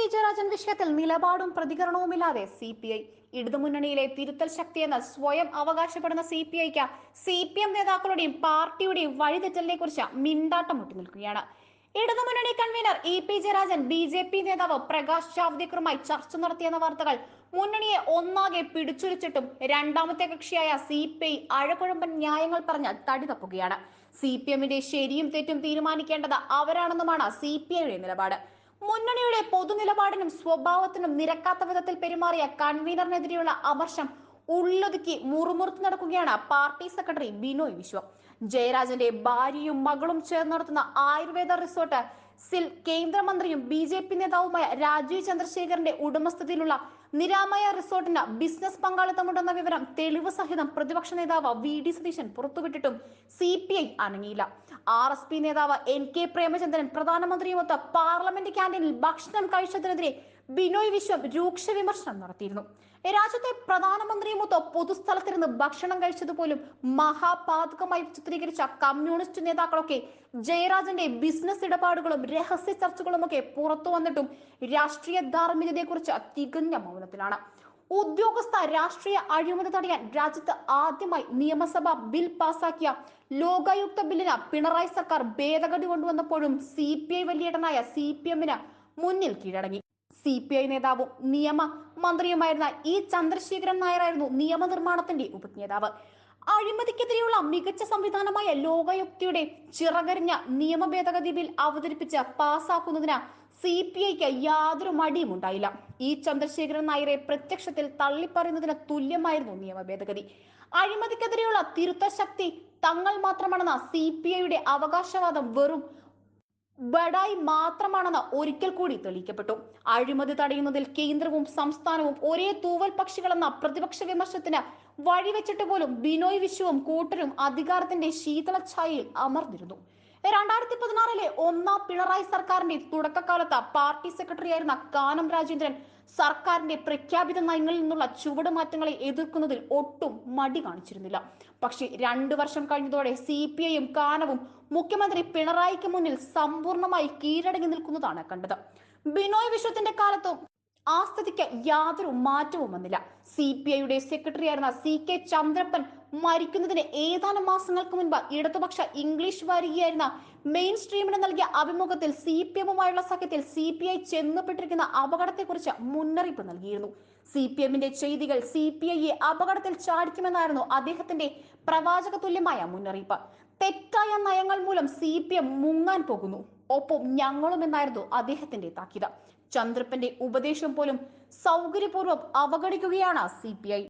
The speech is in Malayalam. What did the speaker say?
പി ജയരാജൻ വിഷയത്തിൽ നിലപാടും പ്രതികരണവുമില്ലാതെ സി പി ഐ. ഇടതുമുന്നണിയിലെ തിരുത്തൽ ശക്തിയെന്ന് സ്വയം അവകാശപ്പെടുന്ന സി പി ഐക്ക് സി പി എം നേതാക്കളുടെയും പാർട്ടിയുടെയും വഴിതെറ്റലിനെ കുറിച്ച് മിണ്ടാട്ടം മുട്ടി നിൽക്കുകയാണ്. ഇടതുമുന്നണി convener E P Jayarajan B J P നേതാവ് പ്രകാശ് ജാവ്ദേക്കറുമായി ചർച്ച നടത്തിയെന്ന വാർത്തകൾ മുന്നണിയെ ഒന്നാകെ പിടിച്ചുലച്ചിട്ടും രണ്ടാമത്തെ കക്ഷിയായ സി പി ഐ അഴകുഴമ്പൻ ന്യായങ്ങൾ പറഞ്ഞ് തടി തപ്പുകയാണ്. സി പി എമ്മിന്റെ ശരിയും തെറ്റും തീരുമാനിക്കേണ്ടത് അവരാണെന്നുമാണ് സി പി ഐയുടെ നിലപാട്. മുന്നണിയുടെ പൊതുനിലപാടിനും സ്വഭാവത്തിനും നിരക്കാത്ത വിധത്തിൽ പെരുമാറിയ കൺവീനറിനെതിരെയുള്ള അമർഷം ഉള്ളൊതുക്കി മുറുമുറുത്ത് നടക്കുകയാണ് പാർട്ടി സെക്രട്ടറി ബിനോയ് വിശ്വം. ജയരാജന്റെ ഭാര്യയും മകളും ചേർന്ന് നടത്തുന്ന ആയുർവേദ റിസോർട്ട് സിൽ കേന്ദ്രമന്ത്രിയും ബി ജെ പി നേതാവുമായ രാജീവ് ചന്ദ്രശേഖരന്റെ ഉടമസ്ഥതയിലുള്ള നിരാമയ റിസോർട്ടിന് ബിസിനസ് പങ്കാളിത്തമുണ്ടെന്ന വിവരം തെളിവ് സഹിതം പ്രതിപക്ഷ നേതാവ് വി ഡി സതീശൻ പുറത്തുവിട്ടിട്ടും സി പി ഐ അനങ്ങിയില്ല. ആർ എസ് പി നേതാവ് എൻ കെ പ്രേമചന്ദ്രൻ പ്രധാനമന്ത്രിയുമൊത്ത് പാർലമെന്റ് ക്യാന്റീനിൽ ഭക്ഷണം കഴിച്ചതിനെതിരെ ബിനോയ് വിശ്വം രൂക്ഷ വിമർശനം നടത്തിയിരുന്നു. രാജ്യത്തെ പ്രധാനമന്ത്രി പ്രധാനമന്ത്രിയുമൊത്ത് പൊതുസ്ഥലത്തിരുന്ന് ഭക്ഷണം കഴിച്ചതുപോലും മഹാപാതകമായി ചിത്രീകരിച്ച കമ്മ്യൂണിസ്റ്റ് നേതാക്കളൊക്കെ ജയരാജന്റെ ബിസിനസ് ഇടപാടുകളും രഹസ്യ ചർച്ചകളും ഒക്കെ പുറത്തു വന്നിട്ടും രാഷ്ട്രീയ ധാർമ്മികതയെക്കുറിച്ച് തികഞ്ഞ മൗനത്തിലാണ്. ഉദ്യോഗസ്ഥ രാഷ്ട്രീയ അഴിമതി തടയാൻ രാജ്യത്ത് ആദ്യമായി നിയമസഭ ബിൽ പാസാക്കിയ ലോകായുക്ത ബില്ലിന് പിണറായി സർക്കാർ ഭേദഗതി കൊണ്ടുവന്നപ്പോഴും സി പി ഐ വലിയേട്ടനായ സി പി എമ്മിന് മുന്നിൽ കീഴടങ്ങി. സി പി ഐ നേതാവും നിയമ മന്ത്രിയുമായിരുന്ന ഇ ചന്ദ്രശേഖരൻ നായരായിരുന്നു നിയമനിർമ്മാണത്തിന്റെ ഉപജ്ഞേതാവ്. അഴിമതിക്കെതിരെയുള്ള മികച്ച സംവിധാനമായ ലോകയുക്തിയുടെ ചിറകരിഞ്ഞ നിയമ ഭേദഗതി ബിൽ അവതരിപ്പിച്ച് പാസാക്കുന്നതിന് സി പി ഐക്ക് യാതൊരു മടിയും ഉണ്ടായില്ല. ഈ ചന്ദ്രശേഖരൻ നായരെ പ്രത്യക്ഷത്തിൽ തള്ളിപ്പറയുന്നതിന് തുല്യമായിരുന്നു നിയമ ഭേദഗതി. അഴിമതിക്കെതിരെയുള്ള തിരുത്ത ശക്തി തങ്ങൾ മാത്രമാണെന്ന സി പി ഐയുടെ അവകാശവാദം വെറും ബഡായി മാത്രമാണെന്ന് ഒരിക്കൽ കൂടി തെളിയിക്കപ്പെട്ടു. അഴിമതി തടയുന്നതിൽ കേന്ദ്രവും സംസ്ഥാനവും ഒരേ തൂവൽ പക്ഷികളെന്ന പ്രതിപക്ഷ വിമർശനത്തിന് വഴിവെച്ചിട്ട് പോലും ബിനോയ് വിശ്വവും കൂട്ടരും അധികാരത്തിന്റെ ശീതളഛായയിൽ അമർന്നിരുന്നു. രണ്ടായിരത്തി പതിനാറിലെ ഒന്നാം പിണറായി സർക്കാരിന്റെ തുടക്കകാലത്ത് പാർട്ടി സെക്രട്ടറി ആയിരുന്ന കാനം രാജേന്ദ്രൻ സർക്കാരിന്റെ പ്രഖ്യാപിത നയങ്ങളിൽ നിന്നുള്ള ചുവടുമാറ്റങ്ങളെ എതിർക്കുന്നതിൽ ഒട്ടും മടി കാണിച്ചിരുന്നില്ല. പക്ഷേ രണ്ടു വർഷം കഴിഞ്ഞതോടെ സി പി ഐയും കാനവും മുഖ്യമന്ത്രി പിണറായിക്ക് മുന്നിൽ സമ്പൂർണമായി കീഴടങ്ങി നിൽക്കുന്നതാണ് കണ്ടത്. ബിനോയ് വിശ്വത്തിന്റെ കാലത്തും ആ സ്ഥിതിക്ക് യാതൊരു മാറ്റവും വന്നില്ല. സി പി ഐയുടെ സെക്രട്ടറി ആയിരുന്ന സി കെ ചന്ദ്രപ്പൻ മരിക്കുന്നതിന് ഏതാനും മാസങ്ങൾക്ക് മുൻപ് ഇടതുപക്ഷ ഇംഗ്ലീഷ് വാരികയായിരുന്ന മെയിൻ സ്ട്രീമിന് നൽകിയ അഭിമുഖത്തിൽ സി പി എമ്മുമായുള്ള സഖ്യത്തിൽ സി പി ഐ ചെന്നപ്പെട്ടിരിക്കുന്ന അപകടത്തെക്കുറിച്ച് മുന്നറിയിപ്പ് നൽകിയിരുന്നു. സി പി എമ്മിന്റെ ചെയ്തികൾ സി പി ഐയെ അപകടത്തിൽ ചാടിക്കുമെന്നായിരുന്നു അദ്ദേഹത്തിന്റെ പ്രവാചക തുല്യമായ മുന്നറിയിപ്പ്. തെറ്റായ നയങ്ങൾ മൂലം സി പി എം മുങ്ങാൻ പോകുന്നു. ഒപ്പം ഞങ്ങളും എന്നായിരുന്നു അദ്ദേഹത്തിന്റെ താക്കീത്. ചന്ദ്രപ്പന്റെ ഉപദേശം പോലും സൗകര്യപൂർവം അവഗണിക്കുകയാണ് സി പി ഐ.